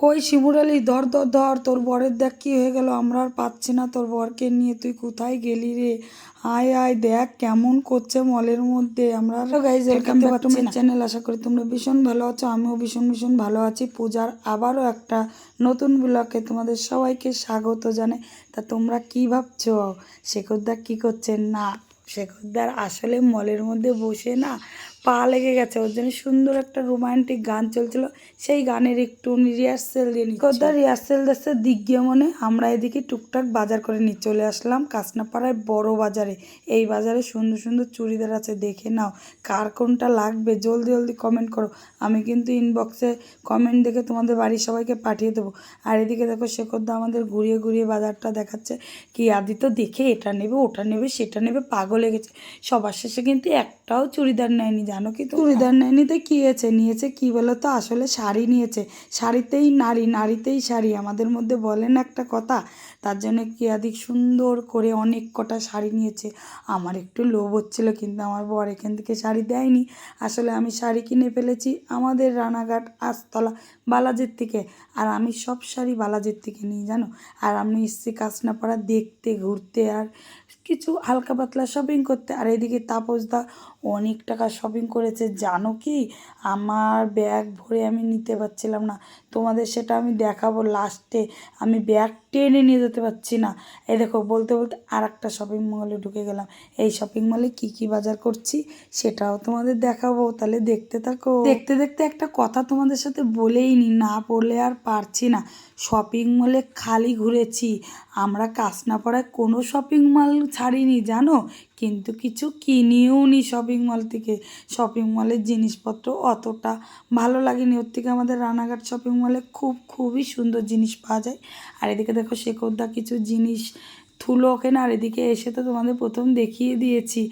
কই শিমুরালি ধর ধর ধর তোর বরের দেখ কি হয়ে গেল আমরা আর পাচ্ছি না তোর বরকে নিয়ে তুই কোথায় গেলি রে? আয় আয় দেখ কেমন করছে মলের মধ্যে আমরা guys welcome back to my channel আশা করি তোমরা ভীষণ ভালো আছো আমিও ভীষণ ভীষণ ভালো আছি। পূজার আবারও একটা নতুন ব্লকে তোমাদের সবাইকে স্বাগত জানাই। তা তোমরা কি ভাবছ? শেখরদা কি করছে? না শেখরদার আসলে মলের মধ্যে বসে না পা লেগে গেছে, ওর জন্য সুন্দর একটা রোমান্টিক গান চলছিল। সেই গানের একটু রিহার্সেল দিয়ে শেখরদার রিহার্সেল দেখছে দিক গিয়ে মনে আমরা এদিকে টুকটাক বাজার করে নিয়ে চলে আসলাম কাসনাপাড়ায় বড় বাজারে। এই বাজারে সুন্দর সুন্দর চুড়িদার আছে, দেখে নাও কার কোনটা লাগবে। জলদি জলদি কমেন্ট করো। আমি কিন্তু ইনবক্সে কমেন্ট দেখে তোমাদের বাড়ির সবাইকে পাঠিয়ে দেবো। আর এদিকে দেখো শেখরদা আমাদের ঘুরিয়ে ঘুরিয়ে বাজারটা দেখাচ্ছে। কি আদি তো দেখে এটা নেবে, ওটা নেবে, সেটা নেবে, পাগল লেগেছে সবার শেষে কিন্তু একটাও চুড়িদার নেয়নি জানো কি? চুড়িদার নেয়নি তো কী হয়েছে নিয়েছে কি বলো তো আসলে শাড়ি নিয়েছে। শাড়িতেই নারী, নারীতেই শাড়ি। আমাদের মধ্যে বলেন একটা কথা, তার জন্য কি আদিক সুন্দর করে অনেক কটা শাড়ি নিয়েছে। আমার একটু লোভ হচ্ছিল, কিন্তু আমার বর এখান থেকে শাড়ি দেয়নি। আসলে আমি শাড়ি কিনে ফেলেছি আমাদের রানাঘাট, আস্তলা, বালাজির থেকে। আর আমি সব শাড়ি বালাজির থেকে নিই, জানো? আর আমি এসছি কাসনাপাড়া দেখতে, ঘুরতে। আর কিছু হালকা পাতলা শপিং করতে। আর এদিকে তাপসদা অনেক টাকা শপিং করেছে। জানো কি? আমার ব্যাগ ভরে আমি নিতে পারছিলাম না। তোমাদের সেটা আমি দেখাবো লাস্টে আমি ব্যাগ টেনে নিয়ে যেতে পারছি না। এই দেখো, বলতে বলতে আর একটা শপিং মলে ঢুকে গেলাম। এই শপিং মলে কি কি বাজার করছি সেটাও তোমাদের দেখাবো। তাহলে দেখতে থাকো। দেখতে দেখতে একটা কথা তোমাদের সাথে বলেই নি, না বলে আর পারছি না। শপিং মলে খালি ঘুরেছি। আমরা কাসনাপাড়ায় কোনো শপিং মল ছাড়িনি, জানো? কিন্তু কিছু কিনিও নি শপিং মল থেকে। শপিং মলের জিনিসপত্র অতটা ভালো লাগেনি। ওর থেকে আমাদের রানাঘাট শপিং মলে খুব, খুবই সুন্দর জিনিস পাওয়া যায়। আর এদিকে দেখো, শেখরদা কিছু জিনিস থুলো আর এদিকে এসে তো তোমাদের প্রথম দেখিয়ে দিয়েছি।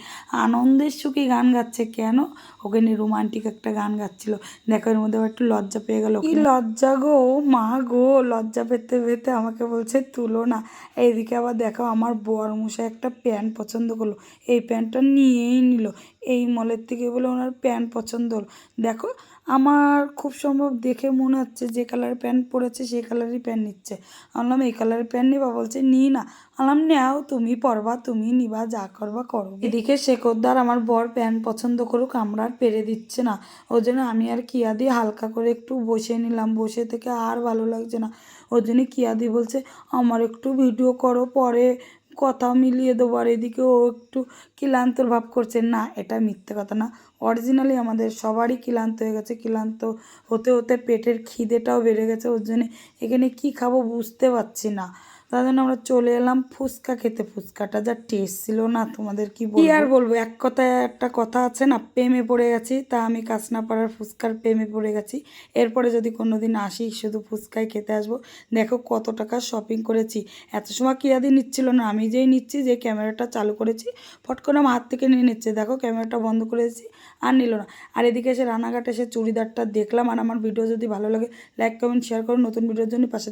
আনন্দের সুখে গান গাচ্ছে কেন? ওখানে রোমান্টিক একটা গান গাচ্ছিল। দেখো, এর মধ্যে একটু লজ্জা পেয়ে গেল কি লজ্জা গো, মা গো, লজ্জা পেতে পেতে আমাকে বলছে, তুলো না। এইদিকে আবার দেখো, আমার বর মশাই একটা প্যান্ট পছন্দ করল। এই প্যান্টটা নিয়েই নিল। এই মলের থেকে বলে ওনার প্যান্ট পছন্দ হলো। দেখো, আমার খুব সম্ভব দেখে মনে হচ্ছে যে কালারের প্যান্ট পরেছে সেই কালারই প্যান্ট নিচ্ছে। বললাম, এই কালারের প্যান্ট নিবা? বলছে, নি না। বললাম নেও, তুমি পরবা, তুমি নিবা, যা করবা করো। এদিকে শেখরদার আমার বর প্যান্ট পছন্দ করুক, আমরা আর পেরে দিচ্ছে না। ওই জন্য আমি আর কিয়া দিয়ে হালকা করে একটু বসে নিলাম, বসে থেকে আর ভালো লাগছে না। ওই জন্য কিয়াদি বলছে, আমার একটু ভিডিও করো, পরে কথা মিলিয়ে দেবো। আর এদিকে ও একটু ক্লান্তর ভাব করছে, না, এটা মিথ্যে কথা না। অরিজিনালি আমাদের সবারই ক্লান্ত হয়ে গেছে, ক্লান্ত হতে হতে পেটের খিদেটাও বেড়ে গেছে। ওর জন্যে এখানে কি খাব বুঝতে পারছি না। তার জন্য আমরা চলে এলাম ফুচকা খেতে। ফুচকাটা যা টেস্ট ছিল না তোমাদের কি কি আর বলব? এক কথায় একটা কথা আছে না প্রেমে পড়ে গেছি তা আমি কাসনাপাড়ার ফুচকার প্রেমে পড়ে গেছি। এরপরে যদি কোনো দিন আসি শুধু ফুচকাই খেতে আসব। দেখো কত টাকা শপিং করেছি। এত সময় কিয়াদি নিচ্ছিল না আমি যেই নিচ্ছি যে ক্যামেরাটা চালু করেছি ফট করে আমার হাত থেকে নিয়ে নিচ্ছে। দেখো ক্যামেরাটা বন্ধ করেছি আর নিল না। আর এদিকে এসে রানাঘাটে এসে চুড়িদারটা দেখলাম আর আমার ভিডিও যদি ভালো লাগে লাইক কমেন্ট শেয়ার করুন নতুন ভিডিওর জন্য পাশে